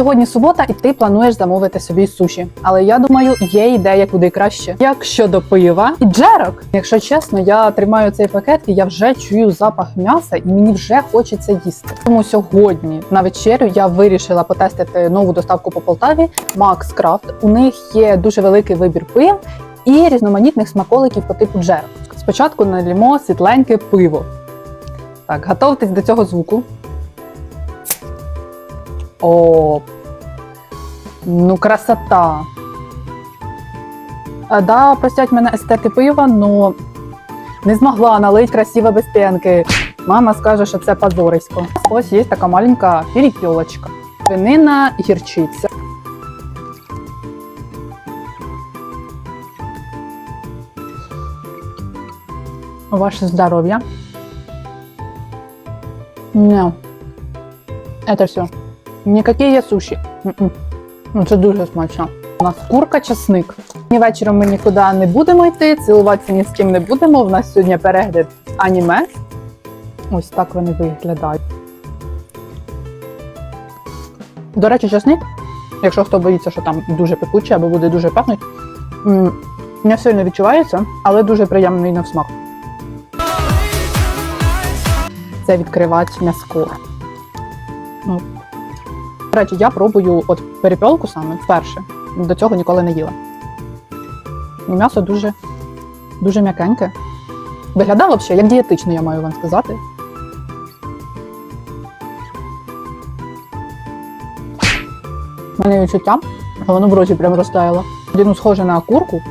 Сьогодні субота, і ти плануєш замовити собі суші. Але я думаю, є ідея куди краще. Як щодо пива і джерок. Якщо чесно, я тримаю цей пакет і я вже чую запах м'яса, і мені вже хочеться їсти. Тому сьогодні на вечерю я вирішила потестити нову доставку по Полтаві Max Craft. У них є дуже великий вибір пив і різноманітних смаколиків по типу джерок. Спочатку налімо світленьке пиво. Так, готовтесь до цього звуку. О, ну красота. А, да, простять мене естети пива, но не змогла налить красиво без пенки. Мама скаже, що це позорисько. Ось є така маленька перепілочка. Свинина, гірчиця. Ваше здоров'я. Не. Это все. Ніякі суші. М-м. Ну, це дуже смачно. У нас курка, часник. Вечором ми нікуди не будемо йти, цілуватися ні з ким не будемо. У нас сьогодні перегляд аніме. Ось так вони виглядають. До речі, часник, якщо хто боїться, що там дуже пекуче або буде дуже пахнуть, не сильно відчувається, але дуже приємний на смак. Це відкривати м'яско. Речі, я пробую от перепілку саме вперше. До цього ніколи не їла. Ну, М'ясо дуже, дуже м'якеньке. Виглядало взагалі як дієтично, я маю вам сказати. У мене відчуття, воно в роті прям розтаяло. Діну схоже на курку,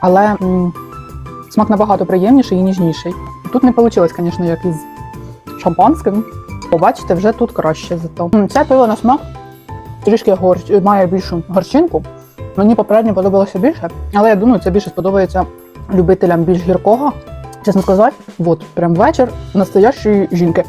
але м, смак набагато приємніший і ніжніший. Тут не вийшло, звісно, як із шампанським. Побачите, вже тут краще зато. Це пиво на смак трішки горч... має більшу горчинку. Мені попередньо подобалося більше, але я думаю, це більше сподобається любителям більш гіркого. Чесно сказати, от прям вечір настоящої жінки.